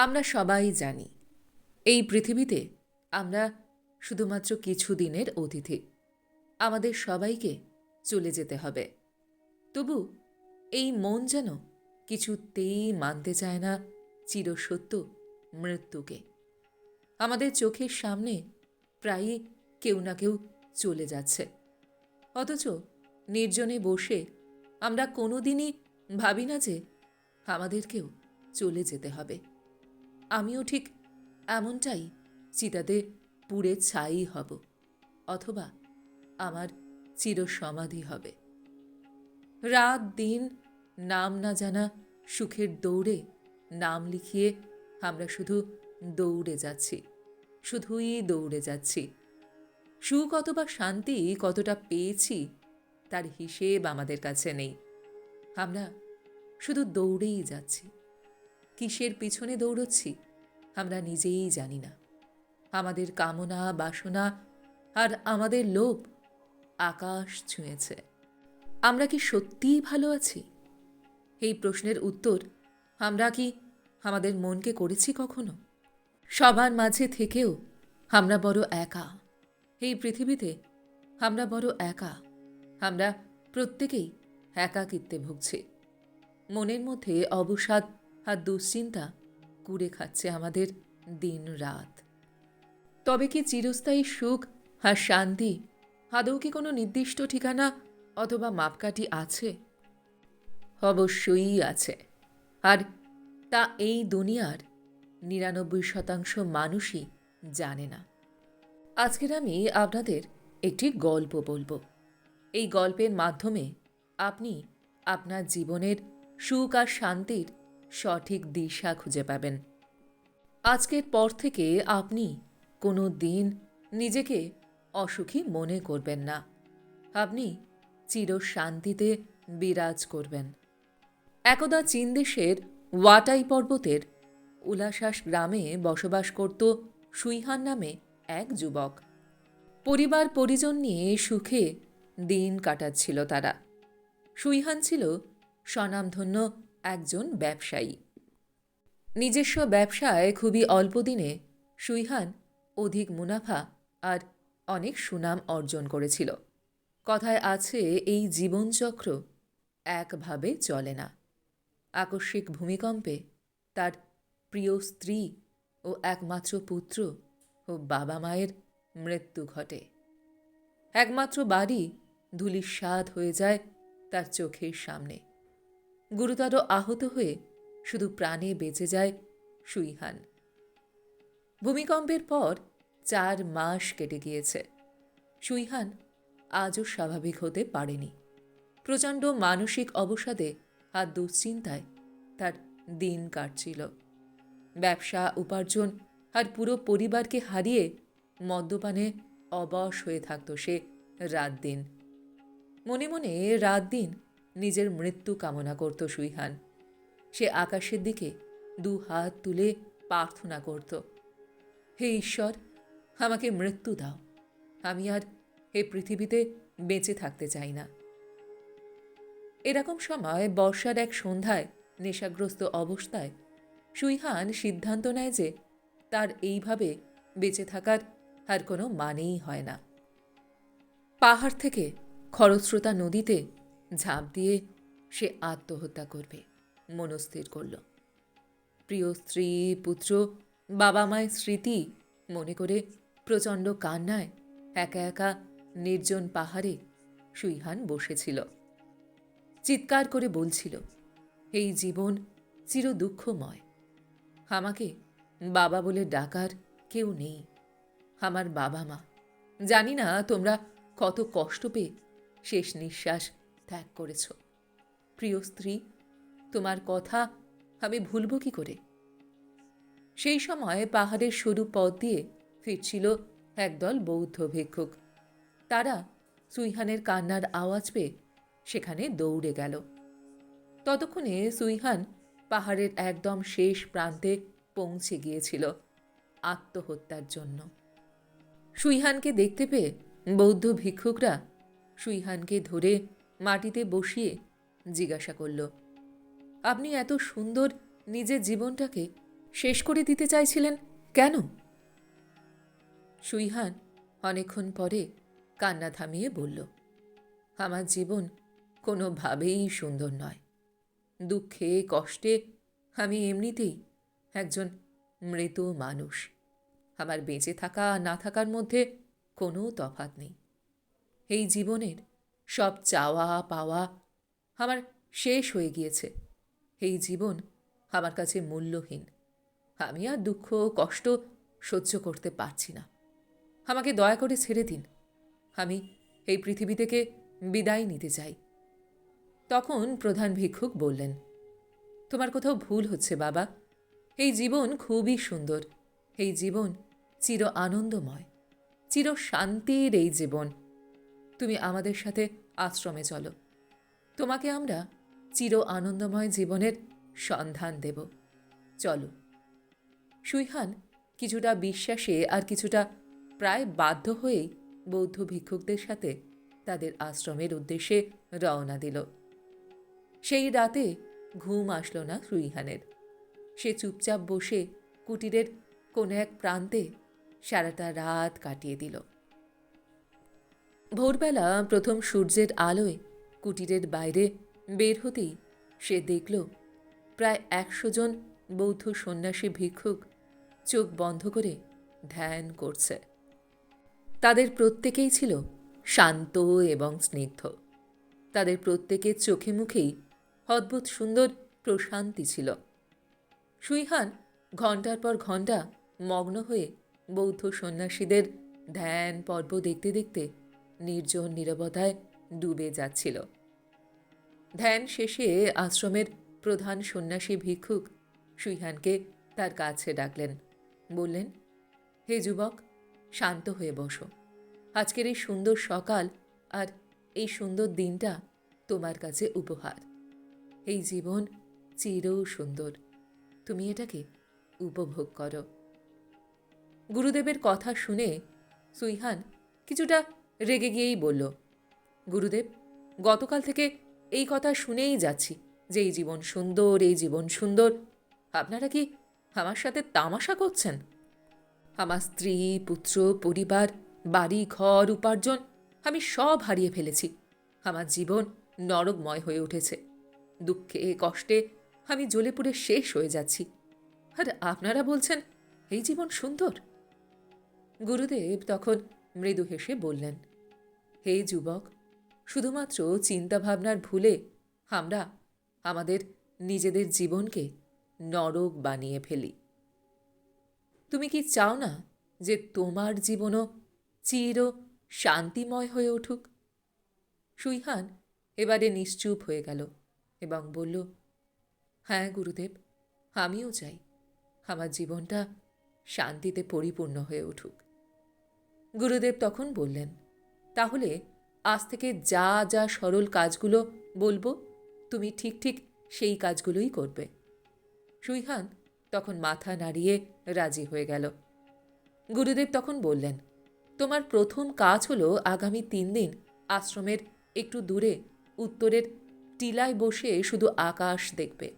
আমরা সবাই জানি, এই পৃথিবীতে আমরা শুধুমাত্র কিছু দিনের অতিথি। আমাদের সবাইকে চলে যেতে হবে। তবু এই মন যেন কিছুতেই মানতে চায় না চিরসত্য মৃত্যুকে। আমাদের চোখের সামনে প্রায়ই কেউ না কেউ চলে যাচ্ছে। অথচ নির্জনে বসে আমরা কোনোদিনই ভাবি না যে আমাদেরকেও চলে যেতে হবে। আমিও ঠিক এমনটাই চিতাতে পুড়ে ছাই হব, অথবা আমার চিরসমাধি হবে। রাত, দিন, নাম না জানা সুখের দৌড়ে নাম লিখিয়ে আমরা শুধু দৌড়ে যাচ্ছি, শুধুই দৌড়ে যাচ্ছি। সুখ অথবা শান্তি কতটা পেয়েছি, তার হিসেব আমাদের কাছে নেই। আমরা শুধু দৌড়েই যাচ্ছি। কিসের পিছনে দৌড়চ্ছি, আমরা নিজেই জানি না। আমাদের কামনা, বাসনা আর আমাদের লোভ আকাশ ছুঁয়েছে। আমরা কি সত্যিই ভালো আছি? এই প্রশ্নের উত্তর আমরা কি আমাদের মনকে করেছি কখনো? সবার মাঝে থেকেও আমরা বড় একা। এই পৃথিবীতে আমরা বড় একা। আমরা প্রত্যেকেই একাকিত্বে ভুগছি। মনের মধ্যে অবসাদ আর দুশ্চিন্তা কুড়ে খাচ্ছে আমাদের দিন রাত। তবে কি চিরস্থায়ী সুখ আর শান্তি আদৌ কি কোনো নির্দিষ্ট ঠিকানা অথবা মাপকাঠি আছে? অবশ্যই আছে। আর তা এই দুনিয়ার নিরানব্বই শতাংশ মানুষই জানে না। আজকের আমি আপনাদের একটি গল্প বলব। এই গল্পের মাধ্যমে আপনি আপনার জীবনের সুখ আর শান্তির সঠিক দিশা খুঁজে পাবেন। আজকের পর থেকে আপনি কোনো দিন নিজেকে অসুখী মনে করবেন না। আপনি চির শান্তিতে বিরাজ করবেন। একদা চীন দেশের ওয়াটাই পর্বতের উলাসাস গ্রামে বসবাস করত সুইহান নামে এক যুবক। পরিবার পরিজন নিয়ে সুখে দিন কাটাচ্ছিল তারা। সুইহান ছিল স্বনামধন্য একজন ব্যবসায়ী। নিজস্ব ব্যবসায় খুবই অল্প দিনে সুইহান অধিক মুনাফা আর অনেক সুনাম অর্জন করেছিল। কথায় আছে, এই জীবনচক্র একভাবে চলে না। আকস্মিক ভূমিকম্পে তার প্রিয় স্ত্রী ও একমাত্র পুত্র ও বাবা মায়ের মৃত্যু ঘটে। একমাত্র বাড়ি ধুলিস্বাদ হয়ে যায় তার চোখের সামনে। গুরুতর আহত হয়ে শুধু প্রাণে বেঁচে যায় সুইহান। ভূমিকম্পের পর চার মাস কেটে গিয়েছে। সুইহান আজও স্বাভাবিক হতে পারেনি। প্রচণ্ড মানসিক অবসাদে আর দুশ্চিন্তায় তার দিন কাটছিল। ব্যবসা, উপার্জন আর পুরো পরিবারকে হারিয়ে মদ্যপানে অবশ হয়ে থাকত সে রাত দিন। মনে মনে রাত দিন নিজের মৃত্যু কামনা করত সুইহান। সে আকাশের দিকে দু হাত তুলে প্রার্থনা করত, হে ঈশ্বর, আমাকে মৃত্যু দাও। আমি আর এ পৃথিবীতে বেঁচে থাকতে চাই না। এরকম সময় বর্ষার এক সন্ধ্যায় নেশাগ্রস্ত অবস্থায় সুইহান সিদ্ধান্ত নেয় যে তার এইভাবে বেঁচে থাকার আর কোনো মানেই হয় না। পাহাড় থেকে খরস্রোতা নদীতে ঝাঁপ দিয়ে সে আত্মহত্যা করবে মনস্থির করল। প্রিয় স্ত্রী, পুত্র বাবা মায়ের স্মৃতি মনে করে প্রচণ্ড কান্নায় একা একা নির্জন পাহাড়ে সুইহান বসেছিল। চিৎকার করে বলছিল, এই জীবন চির দুঃখময়। আমাকে বাবা বলে ডাকার কেউ নেই। আমার বাবা মা জানি না তোমরা কত কষ্ট পেয়ে শেষ নিঃশ্বাস ত্যাগ করেছ। প্রিয় স্ত্রী, তোমার কথা আমি ভুলব কি করে? সেই সময় পাহাড়ের সরু পথ দিয়ে ফিরছিল একদল বৌদ্ধ ভিক্ষুক। তারা সুইহানের কান্নার আওয়াজ পেয়ে সেখানে দৌড়ে গেল। ততক্ষণে সুইহান পাহাড়ের একদম শেষ প্রান্তে পৌঁছে গিয়েছিল আত্মহত্যার জন্য। সুইহানকে দেখতে পেয়ে বৌদ্ধ ভিক্ষুকরা সুইহানকে ধরে মাটিতে বসিয়ে জিজ্ঞাসা করল, আপনি এত সুন্দর নিজের জীবনটাকে শেষ করে দিতে চাইছিলেন কেন? সুইহান অনেকক্ষণ পরে কান্না থামিয়ে বলল, আমার জীবন কোনোভাবেই সুন্দর নয়। দুঃখে, কষ্টে আমি এমনিতেই একজন মৃত মানুষ। আমার বেঁচে থাকা, না থাকার মধ্যে কোনো তফাৎ নেই। এই জীবনের সব চাওয়া পাওয়া আমার শেষ হয়ে গিয়েছে। এই জীবন আমার কাছে মূল্যহীন। আমি আর দুঃখ, কষ্ট সহ্য করতে পারছি না। আমাকে দয়া করে ছেড়ে দিন। আমি এই পৃথিবী থেকে বিদায় নিতে চাই। তখন প্রধান ভিক্ষুক বললেন, তোমার কোথাও ভুল হচ্ছে বাবা। এই জীবন খুবই সুন্দর। এই জীবন চির আনন্দময়। চির শান্তির এই জীবন। তুমি আমাদের সাথে আশ্রমে চলো। তোমাকে আমরা চির আনন্দময় জীবনের সন্ধান দেব। চলো। সুইহান কিছুটা বিশ্বাসে আর কিছুটা প্রায় বাধ্য হয়েই বৌদ্ধ ভিক্ষুকদের সাথে তাদের আশ্রমের উদ্দেশ্যে রওনা দিল। সেই রাতে ঘুম আসলো না সুইহানের। সে চুপচাপ বসে কুটিরের কোনো এক প্রান্তে সারাটা রাত কাটিয়ে দিল। ভোরবেলা প্রথম সূর্যের আলোয় কুটিরের বাইরে বের হতেই সে দেখল, প্রায় একশো জন বৌদ্ধ সন্ন্যাসী ভিক্ষুক চোখ বন্ধ করে ধ্যান করছে। তাদের প্রত্যেকেই ছিল শান্ত এবং স্নিগ্ধ। তাদের প্রত্যেকের চোখে মুখেই অদ্ভুত সুন্দর প্রশান্তি ছিল। সুইহান ঘণ্টার পর ঘণ্টা মগ্ন হয়ে বৌদ্ধ সন্ন্যাসীদের ধ্যান পর্ব দেখতে দেখতে নির্জন নীরবতায় ডুবে যাচ্ছিল। ধ্যান শেষে আশ্রমের প্রধান সন্ন্যাসী ভিক্ষুক সুইহানকে তার কাছে ডাকলেন। বললেন, হে যুবক, শান্ত হয়ে বসো। আজকের এই সুন্দর সকাল আর এই সুন্দর দিনটা তোমার কাছে উপহার। এই জীবন চির সুন্দর। তুমি এটাকে উপভোগ করো গুরুদেবের কথা শুনে সুইহান কিছুটা রেগে গিয়েই বলল, গুরুদেব, গতকাল থেকে এই কথা শুনেই যাচ্ছি যে এই জীবন সুন্দর, এই জীবন সুন্দর। আপনারা কি আমার সাথে তামাশা করছেন? আমার স্ত্রী, পুত্র, পরিবার, বাড়ি, ঘর, উপার্জন, আমি সব হারিয়ে ফেলেছি। আমার জীবন নরকময় হয়ে উঠেছে। দুঃখে, কষ্টে আমি জ্বলে পুড়ে শেষ হয়ে যাচ্ছি। আর আপনারা বলছেন এই জীবন সুন্দর? গুরুদেব তখন মৃদু হেসে বললেন হে যুবক, শুধুমাত্র চিন্তাভাবনার ভুলে আমরা আমাদের নিজেদের জীবনকে নরক বানিয়ে ফেলি। তুমি কি চাও না যে তোমার জীবনও চির শান্তিময় হয়ে উঠুক? সুইহান এবারে নিশ্চুপ হয়ে গেল এবং বলল হ্যাঁ গুরুদেব, আমিও চাই আমার জীবনটা শান্তিতে পরিপূর্ণ হয়ে উঠুক। গুরুদেব তখন বললেন তাহলে আজ থেকে যা যা সরল কাজগুলো বলব, তুমি ঠিক ঠিক সেই কাজগুলোই করবে। সুইহান তখন মাথা নাড়িয়ে রাজি হয়ে গেল। গুরুদেব তখন বললেন, তোমার প্রথম কাজ হলো আগামী তিন দিন আশ্রমের একটু দূরে, উত্তরের টিলায় বসে শুধু আকাশ দেখবে।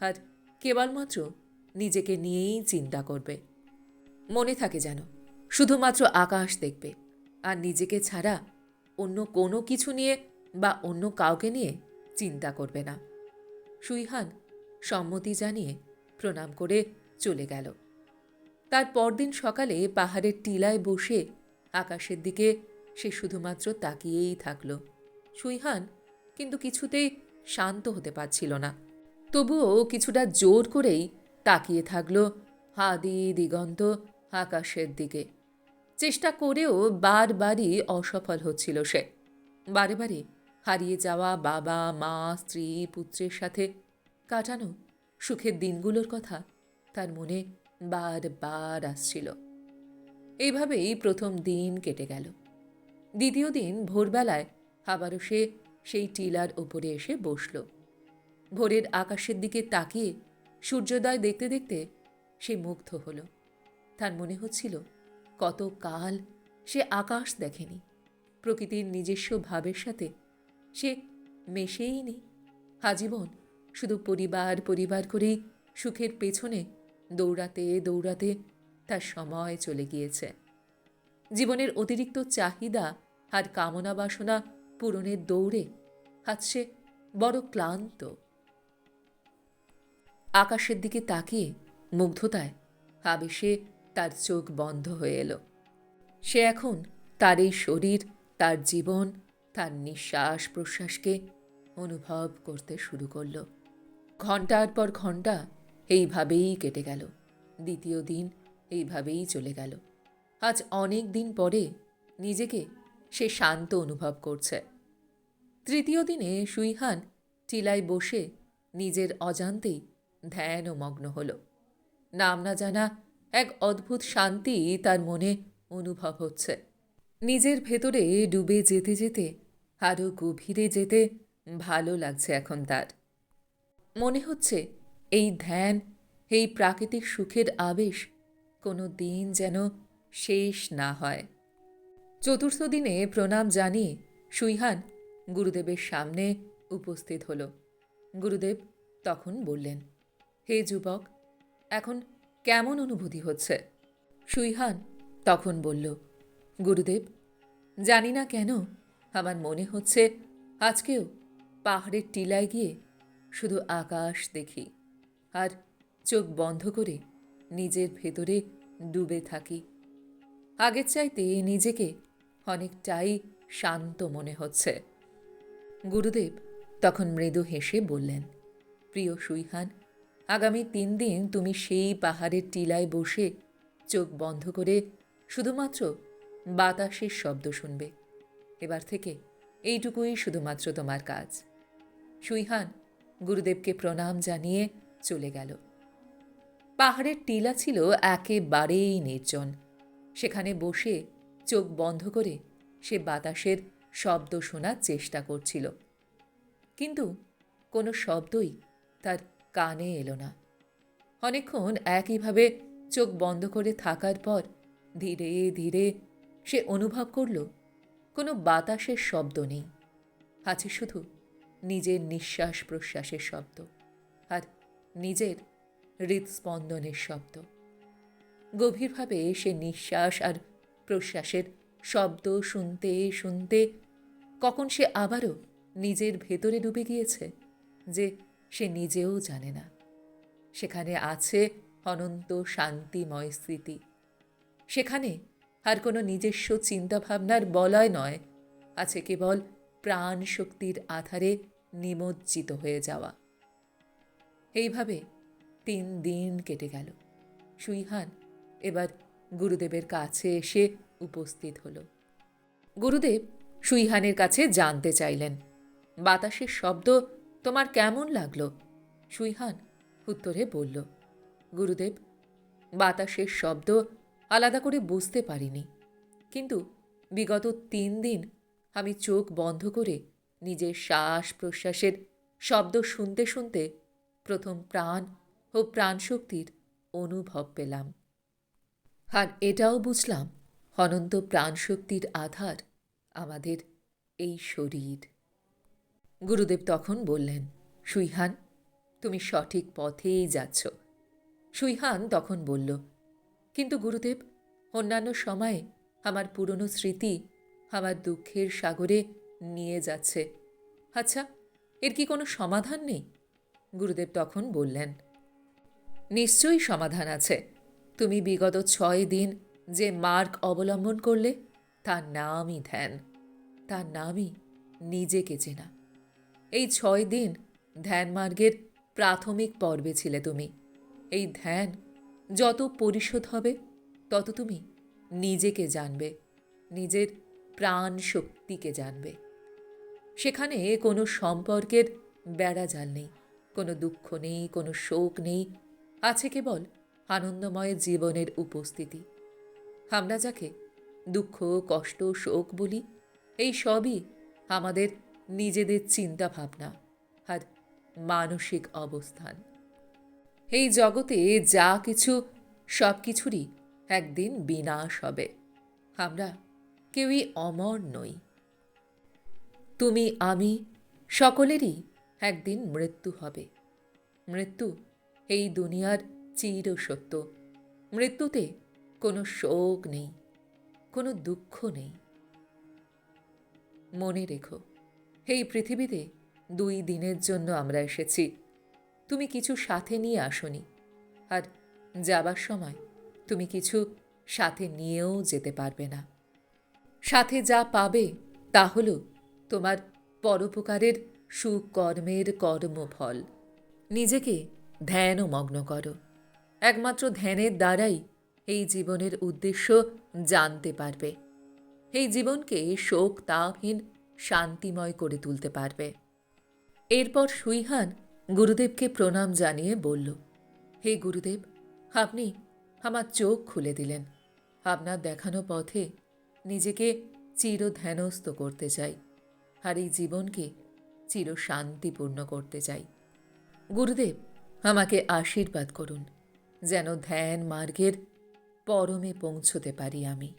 আর কেবলমাত্র নিজেকে নিয়েই চিন্তা করবে। মনে থাকে যেন, শুধুমাত্র আকাশ দেখবে। আর নিজেকে ছাড়া অন্য কোনো কিছু নিয়ে বা অন্য কাউকে নিয়ে চিন্তা করবে না। সুইহান সম্মতি জানিয়ে প্রণাম করে চলে গেল। তার পরদিন সকালে পাহাড়ের টিলায় বসে আকাশের দিকে সে শুধুমাত্র তাকিয়েই থাকল। সুইহান কিন্তু কিছুতেই শান্ত হতে পারছিল না। তবুও কিছুটা জোর করেই তাকিয়ে থাকল হাদি দিগন্ত আকাশের দিকে। চেষ্টা করেও বারবারই অসফল হচ্ছিল সে। বারে বারে হারিয়ে যাওয়া বাবা, মা, স্ত্রী, পুত্রের সাথে কাটানো সুখের দিনগুলোর কথা তার মনে বারবার আসছিল। এইভাবেই প্রথম দিন কেটে গেল। দ্বিতীয় দিন ভোরবেলায় আবারও সে সেই টিলার ওপরে এসে বসল। ভোরের আকাশের দিকে তাকিয়ে সূর্যোদয় দেখতে দেখতে সে মুগ্ধ হলো। তার মনে হচ্ছিল কত কাল সে আকাশ দেখেনি। প্রকৃতির নিজস্ব ভাবের সাথে সে মেশেই নি আজীবন শুধু পরিবার পরিবার করেই সুখের পেছনে দৌড়াতে দৌড়াতে তার সময় চলে গিয়েছে। জীবনের অতিরিক্ত চাহিদা আর কামনা বাসনা পূরণের দৌড়ে আজ সে বড় ক্লান্ত। আকাশের দিকে তাকিয়ে মুগ্ধতায় আবেশে তার চোখ বন্ধ হয়ে এলো। সে এখন তার এই শরীর, তার জীবন, তার নিঃশ্বাস প্রশ্বাসকে অনুভব করতে শুরু করল। ঘণ্টার পর ঘণ্টা এইভাবেই কেটে গেল। দ্বিতীয় দিন এইভাবেই চলে গেল। আজ অনেক দিন পরে নিজেকে সে শান্ত অনুভব করছে। তৃতীয় দিনে সুইহান টিলায় বসে নিজের অজান্তেই ধ্যান ও মগ্ন হল। নাম না জানা এক অদ্ভুত শান্তি তার মনে অনুভব হচ্ছে। নিজের ভেতরে ডুবে যেতে যেতে আরও গভীরে যেতে ভালো লাগছে এখন তার। মনে হচ্ছে এই ধ্যান, এই প্রাকৃতিক সুখের আবেশ কোনো দিন যেন শেষ না হয়। চতুর্থ দিনে প্রণাম জানিয়ে সুইহান গুরুদেবের সামনে উপস্থিত হল। গুরুদেব তখন বললেন, হে যুবক, এখন কেমন অনুভূতি হচ্ছে? সুইহান তখন বলল, গুরুদেব, জানি না কেন আমার মনে হচ্ছে আজকেও পাহাড়ের টিলায় গিয়ে শুধু আকাশ দেখি আর চোখ বন্ধ করে নিজের ভেতরে ডুবে থাকি। আগের চাইতে নিজেকে অনেকটাই শান্ত মনে হচ্ছে। গুরুদেব তখন মৃদু হেসে বললেন, প্রিয় সুইহান আগামী তিন দিন তুমি সেই পাহাড়ের টিলায় বসে চোখ বন্ধ করে শুধুমাত্র বাতাসের শব্দ শুনবে। এবার থেকে এইটুকুই শুধুমাত্র তোমার কাজ। সুইহান গুরুদেবকে প্রণাম জানিয়ে চলে গেল। পাহাড়ের টিলা ছিল একেবারেই নির্জন। সেখানে বসে চোখ বন্ধ করে সে বাতাসের শব্দ শোনার চেষ্টা করছিল। কিন্তু কোনো শব্দই তার কানে এলো না। অনেকক্ষণ একইভাবে চোখ বন্ধ করে থাকার পর ধীরে ধীরে সে অনুভব করল, কোনো বাতাসের শব্দ নেই। আছে শুধু নিজের নিঃশ্বাস প্রশ্বাসের শব্দ আর নিজের হৃদস্পন্দনের শব্দ। গভীরভাবে সে নিঃশ্বাস আর প্রশ্বাসের শব্দ শুনতে শুনতে কখন সে আবারও নিজের ভেতরে ডুবে গিয়েছে যে সে নিজেও জানে না। সেখানে আছে অনন্ত শান্তিময় স্মৃতি। সেখানে আর কোনো নিজস্ব চিন্তাভাবনার বলয় নয়, আছে কেবল প্রাণ শক্তির আধারে নিমজ্জিত হয়ে যাওয়া। এইভাবে তিন দিন কেটে গেল। সুইহান এবার গুরুদেবের কাছে এসে উপস্থিত হল। গুরুদেব সুইহানের কাছে জানতে চাইলেন। বাতাসের শব্দ তোমার কেমন লাগল? সুইহান উত্তরে বলল, গুরুদেব, বাতাসের শব্দ আলাদা করে বুঝতে পারিনি। কিন্তু বিগত তিন দিন আমি চোখ বন্ধ করে নিজের শ্বাস প্রশ্বাসের শব্দ শুনতে শুনতে প্রথম প্রাণ ও প্রাণশক্তির অনুভব পেলাম। আর এটাও বুঝলাম অনন্ত প্রাণশক্তির আধার আমাদের এই শরীর। গুরুদেব তখন বললেন, সুইহান, তুমি সঠিক পথেই যাচ্ছ। সুইহান তখন বলল, কিন্তু গুরুদেব, অন্যান্য সময়ে আমার পুরনো স্মৃতি আমার দুঃখের সাগরে নিয়ে যাচ্ছে। আচ্ছা এর কি কোনো সমাধান নেই? গুরুদেব তখন বললেন, নিশ্চয়ই সমাধান আছে। তুমি বিগত ছয় দিন যে মার্গ অবলম্বন করলে, তার নামই ধ্যান। তার নামই নিজেকে চেনা। এই ছয় দিন ধ্যান মার্গের প্রাথমিক পর্বে ছিলে তুমি। এই ধ্যান যত পরিশোধ হবে, তত তুমি নিজেকে জানবে, নিজের প্রাণ শক্তিকে জানবে। সেখানে কোনো সম্পর্কের বেড়াজাল নেই, কোনো দুঃখ নেই, কোনো শোক নেই, আছে কেবল আনন্দময় জীবনের উপস্থিতি। আমরা যাকে দুঃখ, কষ্ট, শোক বলি, এই সবই আমাদের নিজেদের চিন্তা ভাবনা আর মানসিক অবস্থান। এই জগতে যা কিছু, সব কিছুরই একদিন বিনাশ হবে। আমরা কেউই অমর নই। তুমি, আমি সকলেরই একদিন মৃত্যু হবে। মৃত্যু এই দুনিয়ার চির সত্য মৃত্যুতে কোনো শোক নেই, কোনো দুঃখ নেই। মনে রেখো। এই পৃথিবীতে, দুই দিনের জন্য আমরা এসেছি। তুমি কিছু সাথে নিয়ে আসনি। আর যাবার সময় তুমি কিছু সাথে নিয়েও যেতে পারবে না। সাথে যা পাবে, তা হল তোমার পরোপকারের সুকর্মের কর্মফল। নিজেকে ধ্যান ও মগ্ন করো। একমাত্র ধ্যানের দ্বারাই এই জীবনের উদ্দেশ্য জানতে পারবে। এই জীবনকে শোক, তাপহীন শান্তিময় করে তুলতে পারবে। এরপর সুইহান গুরুদেবকে প্রণাম জানিয়ে বলল, হে গুরুদেব, আপনি আমার চোখ খুলে দিলেন। আপনার দেখানো পথে নিজেকে চির ধ্যানস্থ করতে চাই আর এই জীবনকে চির শান্তিপূর্ণ করতে চাই। গুরুদেব, আমাকে আশীর্বাদ করুন, যেন ধ্যান মার্গের পরমে পৌঁছতে পারি আমি।